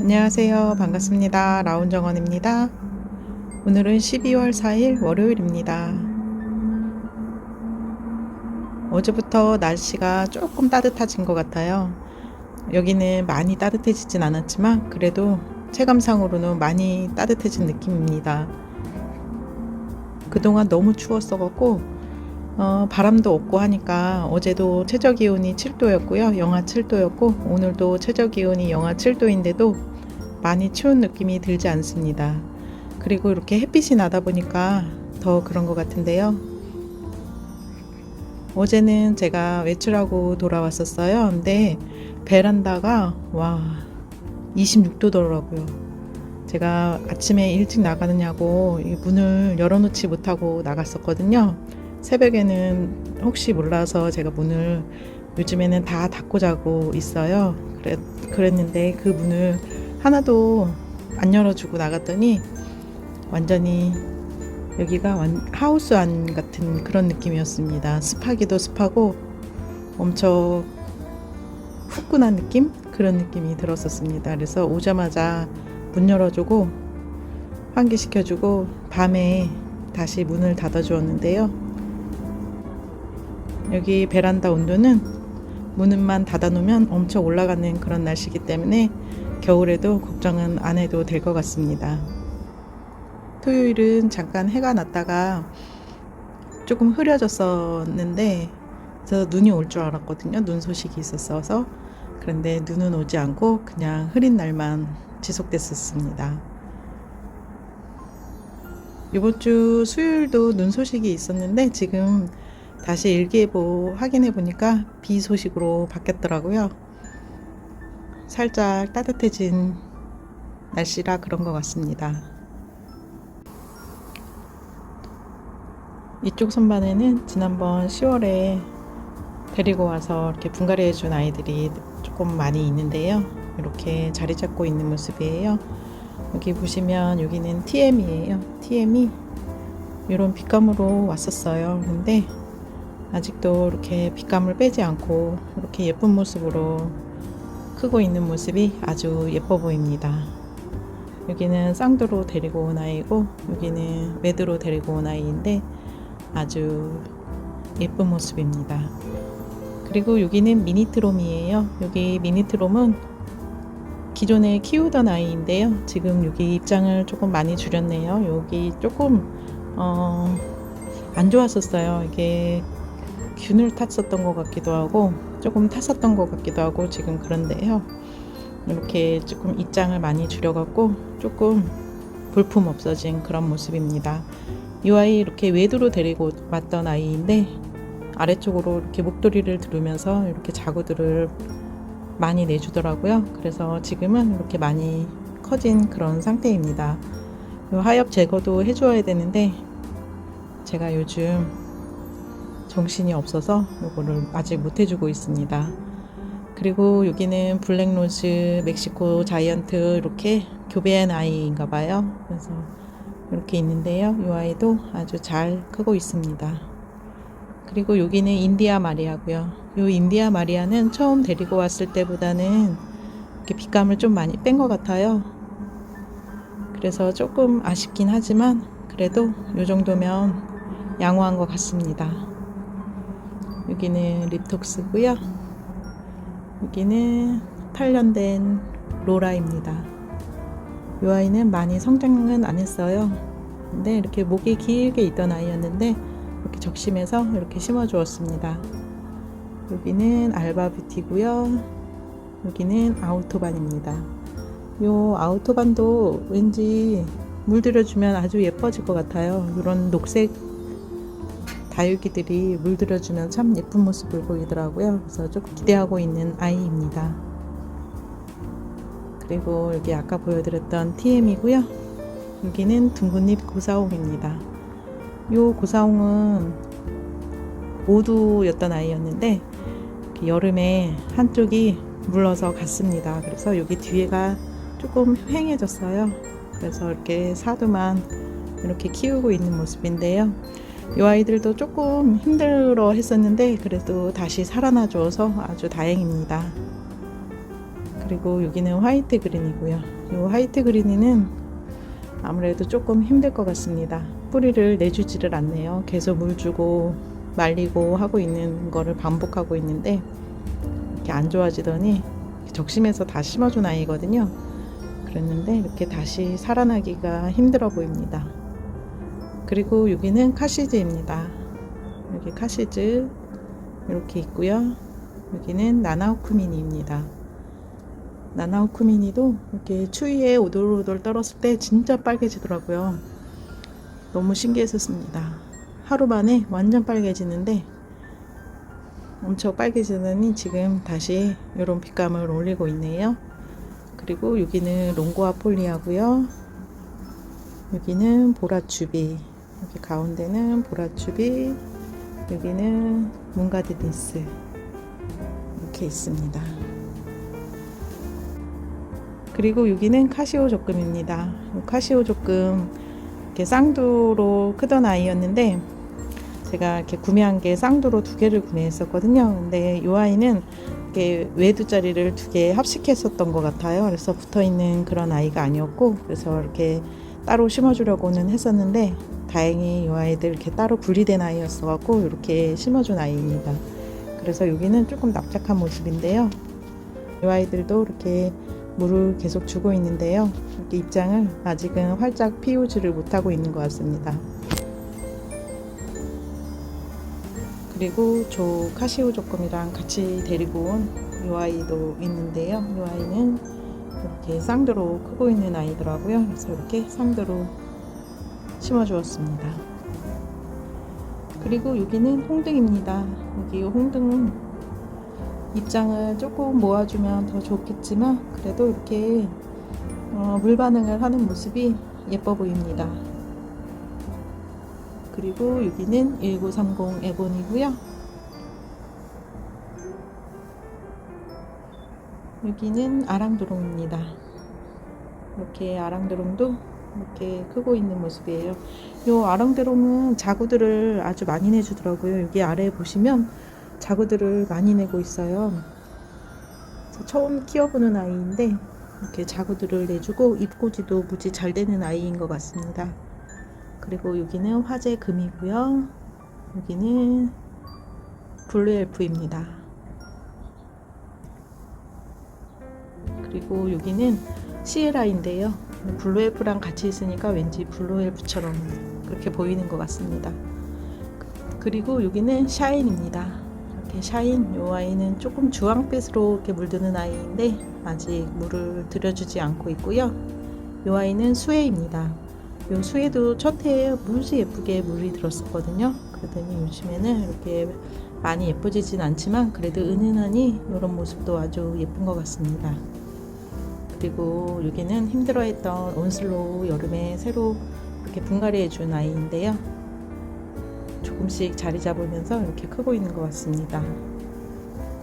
안녕하세요. 반갑습니다. 라운정원입니다. 오늘은 12월 4일 월요일입니다. 어제부터 날씨가 조금 따뜻해진 것 같아요. 여기는 많이 따뜻해지진 않았지만 그래도 체감상으로는 많이 따뜻해진 느낌입니다. 그동안 너무 추웠어갖고 어, 바람도 없고 하니까 어제도 최저 기온이 7도였고요. 영하 7도였고 오늘도 최저 기온이 영하 7도인데도 많이 추운 느낌이 들지 않습니다. 그리고 이렇게 햇빛이 나다 보니까 더 그런 것 같은데요. 어제는 제가 외출하고 돌아왔었어요. 근데 베란다가 와 26도더라고요. 제가 아침에 일찍 나가느냐고 이 문을 열어놓지 못하고 나갔었거든요. 새벽에는 혹시 몰라서 제가 문을 요즘에는 다 닫고 자고 있어요. 그래, 그랬는데 그 문을 하나도 안 열어주고 나갔더니 완전히 여기가 완, 하우스 안 같은 그런 느낌이었습니다. 습하기도 습하고 엄청 후끈한 느낌? 그런 느낌이 들었었습니다. 그래서 오자마자 문 열어주고 환기시켜주고 밤에 다시 문을 닫아주었는데요. 여기 베란다 온도는 문만 닫아놓으면 엄청 올라가는 그런 날씨이기 때문에 겨울에도 걱정은 안 해도 될 것 같습니다. 토요일은 잠깐 해가 났다가 조금 흐려졌었는데 그래서 눈이 올 줄 알았거든요. 눈 소식이 있었어서 그런데 눈은 오지 않고 그냥 흐린 날만 지속됐었습니다. 이번 주 수요일도 눈 소식이 있었는데 지금 다시 일기예보 확인해 보니까 비 소식으로 바뀌었더라고요. 살짝 따뜻해진 날씨라 그런 것 같습니다. 이쪽 선반에는 지난번 10월에 데리고 와서 이렇게 분갈이 해준 아이들이 조금 많이 있는데요. 이렇게 자리 잡고 있는 모습이에요. 여기 보시면 여기는 TM이에요. TM이 이런 빛감으로 왔었어요. 근데 아직도 이렇게 빛감을 빼지 않고 이렇게 예쁜 모습으로 크고 있는 모습이 아주 예뻐 보입니다. 여기는 쌍두로 데리고 온 아이고 여기는 매드로 데리고 온 아이인데 아주 예쁜 모습입니다. 그리고 여기는 미니트롬이에요. 여기 미니트롬은 기존에 키우던 아이인데요. 지금 여기 입장을 조금 많이 줄였네요. 여기 조금 어, 안 좋았었어요. 이게 균을 탔었던 것 같기도 하고 조금 탔었던 것 같기도 하고 지금 그런데요. 이렇게 조금 입장을 많이 줄여갖고 조금 볼품 없어진 그런 모습입니다. 이 아이 이렇게 외두로 데리고 왔던 아이인데 아래쪽으로 이렇게 목도리를 두르면서 이렇게 자구들을 많이 내주더라고요. 그래서 지금은 이렇게 많이 커진 그런 상태입니다. 이 하엽 제거도 해줘야 되는데 제가 요즘 정신이 없어서 이거를 아직 못 해주고 있습니다. 그리고 여기는 블랙로즈 멕시코 자이언트 이렇게 교배한 아이인가 봐요. 그래서 이렇게 있는데요. 이 아이도 아주 잘 크고 있습니다. 그리고 여기는 인디아 마리아고요. 이 인디아 마리아는 처음 데리고 왔을 때보다는 이렇게 빛감을 좀 많이 뺀 것 같아요. 그래서 조금 아쉽긴 하지만 그래도 이 정도면 양호한 것 같습니다. 여기는 립톡스고요. 여기는 8년 로라입니다. 이 아이는 많이 성장은 안 했어요. 근데 이렇게 목이 길게 있던 아이였는데 이렇게 적심해서 이렇게 심어 주었습니다. 여기는 알바뷰티고요. 여기는 아우토반입니다. 이 아우토반도 왠지 물들여주면 아주 예뻐질 것 같아요. 이런 녹색 다육이들이 물들여주면 참 예쁜 모습을 보이더라고요. 그래서 조금 기대하고 있는 아이입니다. 그리고 여기 아까 보여드렸던 TM이고요. 여기는 둥근잎 고사홍입니다. 이 고사홍은 모두였던 아이였는데 여름에 한쪽이 물러서 갔습니다. 그래서 여기 뒤에가 조금 휑해졌어요. 그래서 이렇게 사두만 이렇게 키우고 있는 모습인데요. 이 아이들도 조금 힘들어 했었는데 그래도 다시 살아나 줘서 아주 다행입니다. 그리고 여기는 화이트 그린이고요. 이 화이트 그린이는 아무래도 조금 힘들 것 같습니다. 뿌리를 내주지를 않네요. 계속 물 주고 말리고 하고 있는 거를 반복하고 있는데 이렇게 안 좋아지더니 적심해서 다 심어준 아이거든요. 그랬는데 이렇게 다시 살아나기가 힘들어 보입니다. 그리고 여기는 카시즈입니다. 여기 카시즈 이렇게 있고요. 여기는 나나오쿠미니입니다. 나나오쿠미니도 이렇게 추위에 오돌오돌 떨었을 때 진짜 빨개지더라고요. 너무 신기했었습니다. 하루 만에 완전 빨개지는데 엄청 빨개지더니 지금 다시 이런 빛감을 올리고 있네요. 그리고 여기는 롱고아 폴리하고요. 여기는 보라추비. 여기 가운데는 보라추비. 여기는 문가드니스. 이렇게 있습니다. 그리고 여기는 카시오 조금입니다. 카시오 조금 이렇게 쌍두로 크던 아이였는데 제가 이렇게 구매한 게 쌍두로 두 개를 구매했었거든요. 근데 이 아이는 이렇게 외두 자리를 두 개 합식했었던 것 같아요. 그래서 붙어 있는 그런 아이가 아니었고, 그래서 이렇게 따로 심어주려고는 했었는데, 다행히 이 아이들 이렇게 따로 분리된 아이였어갖고, 이렇게 심어준 아이입니다. 그래서 여기는 조금 납작한 모습인데요. 이 아이들도 이렇게 물을 계속 주고 있는데요. 이렇게 입장을 아직은 활짝 피우지를 못하고 있는 것 같습니다. 그리고 저 카시오 조금이랑 같이 데리고 온 이 아이도 있는데요. 이 아이는 이렇게 쌍두로 크고 있는 아이더라고요. 그래서 이렇게 쌍두로 심어 주었습니다. 그리고 여기는 홍등입니다. 여기 홍등은 입장을 조금 모아주면 더 좋겠지만 그래도 이렇게 어, 물 반응을 하는 모습이 예뻐 보입니다. 그리고 여기는 1930 에본이고요. 여기는 아랑드롱입니다. 이렇게 아랑드롱도 이렇게 크고 있는 모습이에요. 이 아랑드롱은 자구들을 아주 많이 내주더라고요. 여기 아래에 보시면 자구들을 많이 내고 있어요. 처음 키워보는 아이인데 이렇게 자구들을 내주고 입고지도 무지 잘 되는 아이인 것 같습니다. 그리고 여기는 화재 금이고요. 여기는 블루 엘프입니다. 그리고 여기는 시에라인데요. 블루 엘프랑 같이 있으니까 왠지 블루 엘프처럼 그렇게 보이는 것 같습니다. 그리고 여기는 샤인입니다. 이렇게 샤인 요 아이는 조금 주황빛으로 이렇게 물드는 아이인데 아직 물을 들여주지 않고 있고요. 요 아이는 수혜입니다. 요 수혜도 첫 해에 무지 예쁘게 물이 들었었거든요. 그러더니 요즘에는 이렇게 많이 예뻐지진 않지만 그래도 은은하니 이런 모습도 아주 예쁜 것 같습니다. 그리고 여기는 힘들어했던 온슬로우 여름에 새로 이렇게 분갈이 해준 아이인데요. 조금씩 자리 잡으면서 이렇게 크고 있는 것 같습니다.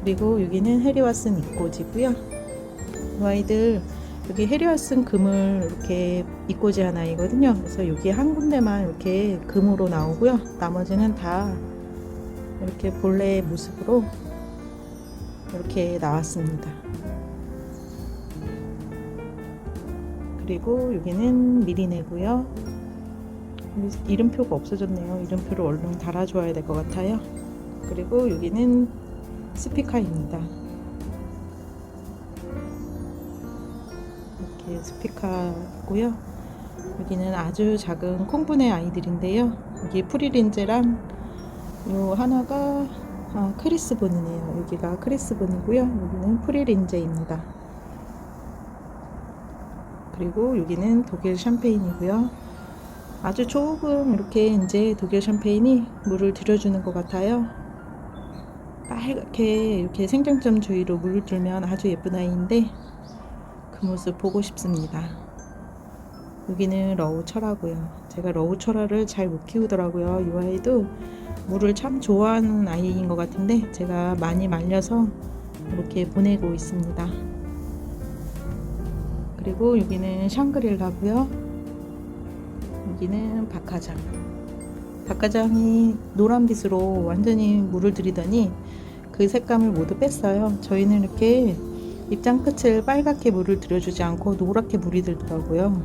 그리고 여기는 해리와슨 입고지고요. 이 아이들 여기 해리와슨 금을 이렇게 입고지 한 아이거든요. 그래서 여기 한 군데만 이렇게 금으로 나오고요. 나머지는 다 이렇게 본래의 모습으로 이렇게 나왔습니다. 그리고 여기는 미리네고요. 이름표가 없어졌네요. 이름표를 얼른 달아줘야 될 것 같아요. 그리고 여기는 스피카입니다. 이렇게 스피카고요. 여기는 아주 작은 콩분의 아이들인데요. 여기 프리린제랑 요 하나가 아, 크리스본이네요. 여기가 크리스본이고요. 여기는 프리린제입니다. 그리고 여기는 독일 샴페인이고요. 아주 조금 이렇게 이제 독일 샴페인이 물을 들여주는 것 같아요. 빨갛게 이렇게 생장점 주위로 물을 들면 아주 예쁜 아이인데 그 모습 보고 싶습니다. 여기는 러우철하고요. 제가 러우 철화를 잘 못 키우더라고요. 이 아이도 물을 참 좋아하는 아이인 것 같은데 제가 많이 말려서 이렇게 보내고 있습니다. 그리고 여기는 샹그릴라고요. 여기는 박하장. 닭가장이 노란빛으로 완전히 물을 들이더니 그 색감을 모두 뺐어요. 저희는 이렇게 입장 끝을 빨갛게 물을 들여주지 않고 노랗게 물이 들더라고요.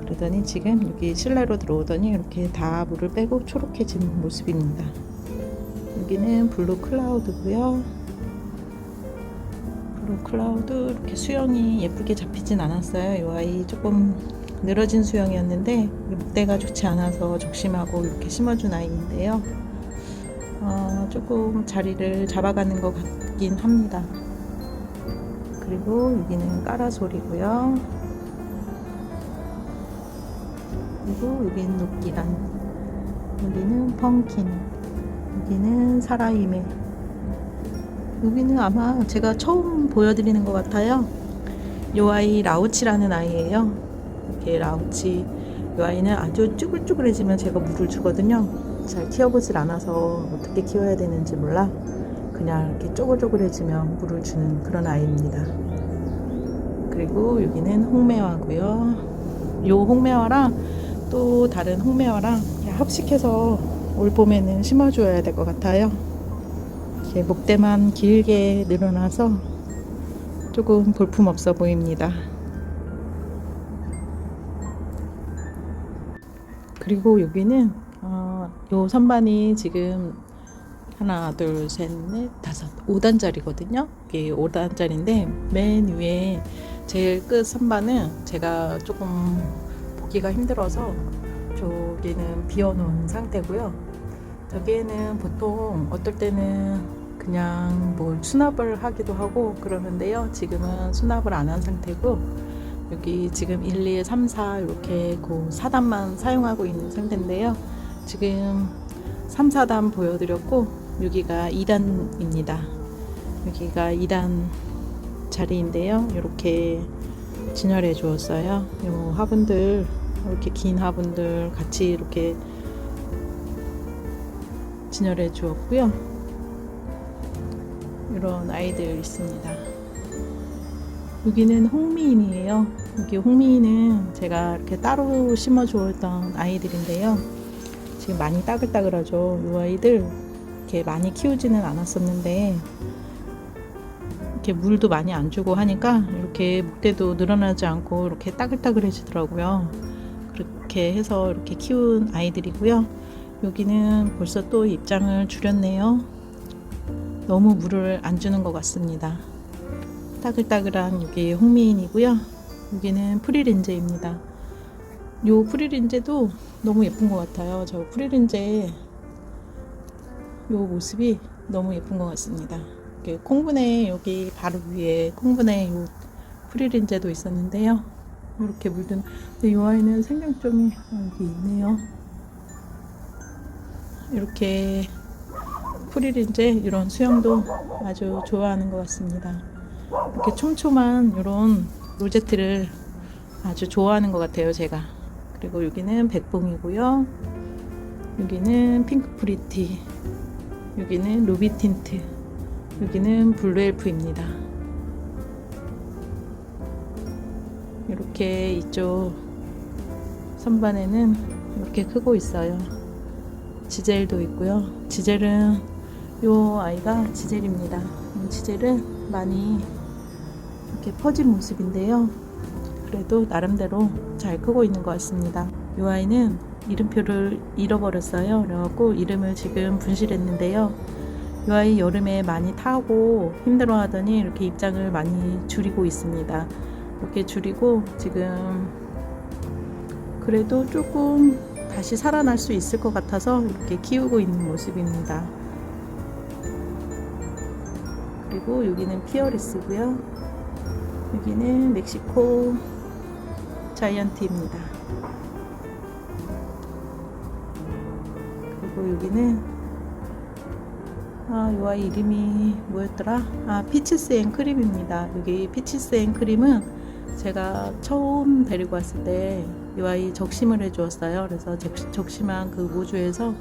그러더니 지금 여기 실내로 들어오더니 이렇게 다 물을 빼고 초록해진 모습입니다. 여기는 블루 클라우드고요. 블루 클라우드 이렇게 수영이 예쁘게 잡히진 않았어요. 이 아이 조금 늘어진 수영이었는데 목대가 좋지 않아서 적심하고 이렇게 심어준 아이인데요. 어, 조금 자리를 잡아가는 것 같긴 합니다. 그리고 여기는 까라솔이고요. 그리고 여기는 녹기란, 여기는 펑킨, 여기는 사라이메. 여기는 아마 제가 처음 보여드리는 것 같아요. 이 아이 라우치라는 아이예요. 이렇게 라우치. 이 아이는 아주 쭈글쭈글해지면 제가 물을 주거든요. 잘 키워보질 않아서 어떻게 키워야 되는지 몰라. 그냥 이렇게 쪼글쪼글해지면 물을 주는 그런 아이입니다. 그리고 여기는 홍매화고요. 요 홍매화랑 또 다른 홍매화랑 합식해서 올 봄에는 심어줘야 될 것 같아요. 목대만 길게 늘어나서 조금 볼품 없어 보입니다. 그리고 여기는 어, 요 선반이 지금 하나, 둘, 셋, 넷, 다섯, 5단짜리거든요. 이게 5단짜리인데 맨 위에 제일 끝 선반은 제가 조금 보기가 힘들어서 저기는 비워놓은 상태고요. 여기에는 보통 어떨 때는 그냥 뭐 수납을 하기도 하고 그러는데요. 지금은 수납을 안 한 상태고 여기 지금 1, 2, 3, 4 이렇게 그 4단만 사용하고 있는 상태인데요. 지금 3, 4단 보여드렸고 여기가 2단입니다. 여기가 2단 자리인데요. 이렇게 진열해 주었어요. 요 화분들 이렇게 긴 화분들 같이 이렇게 진열해 주었고요. 이런 아이들 있습니다. 여기는 홍미인이에요. 여기 홍미인은 제가 이렇게 따로 심어 주었던 아이들인데요. 지금 많이 따글따글하죠. 이 아이들 이렇게 많이 키우지는 않았었는데 이렇게 물도 많이 안 주고 하니까 이렇게 목대도 늘어나지 않고 이렇게 따글따글해지더라고요. 그렇게 해서 이렇게 키운 아이들이고요. 여기는 벌써 또 입장을 줄였네요. 너무 물을 안 주는 것 같습니다. 따글따글한 여기 홍미인이고요. 여기는 프리렌제입니다. 요 프리렌제도 너무 예쁜 것 같아요. 저 프리렌제 요 모습이 너무 예쁜 것 같습니다. 콩분에 여기 바로 위에 콩분에 요 프리렌제도 있었는데요. 이렇게 물든 근데 이 아이는 생장점이 여기 있네요. 이렇게 프리렌제 이런 수영도 아주 좋아하는 것 같습니다. 이렇게 촘촘한 이런 로제트를 아주 좋아하는 것 같아요, 제가. 그리고 여기는 백봉이고요. 여기는 핑크 프리티. 여기는 루비 틴트. 여기는 블루 엘프입니다. 이렇게 이쪽 선반에는 이렇게 크고 있어요. 지젤도 있고요. 지젤은 요 아이가 지젤입니다. 이 지젤은 많이 이렇게 퍼진 모습인데요. 그래도 나름대로 잘 크고 있는 것 같습니다. 이 아이는 이름표를 잃어버렸어요. 그래갖고 이름을 지금 분실했는데요. 이 아이 여름에 많이 타고 힘들어 하더니 이렇게 입장을 많이 줄이고 있습니다. 이렇게 줄이고 지금 그래도 조금 다시 살아날 수 있을 것 같아서 이렇게 키우고 있는 모습입니다. 그리고 여기는 피어리스고요. 여기는 멕시코 자이언트입니다. 그리고 여기는 아, 이 아이 이름이 뭐였더라? 아, 피치스 앤 크림입니다. 여기 피치스 앤 크림은 제가 처음 데리고 왔을 때 이 아이 적심을 해주었어요. 그래서 적, 심한 그 모주에서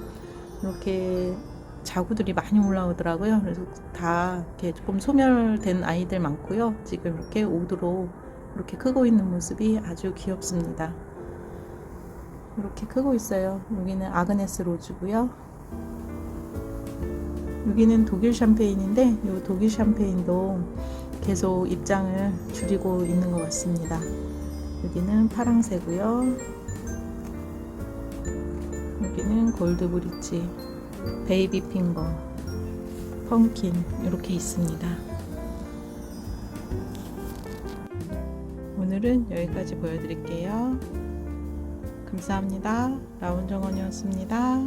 이렇게 자구들이 많이 올라오더라고요. 그래서 다 이렇게 조금 소멸된 아이들 많고요. 지금 이렇게 오드로 이렇게 크고 있는 모습이 아주 귀엽습니다. 이렇게 크고 있어요. 여기는 아그네스 로즈고요. 여기는 독일 샴페인인데 이 독일 샴페인도 계속 입장을 줄이고 있는 것 같습니다. 여기는 파랑새고요. 여기는 골드 브릿지, 베이비 핑거, 펌킨 이렇게 있습니다. 오늘은 여기까지 보여드릴게요. 감사합니다. 라운정원이었습니다.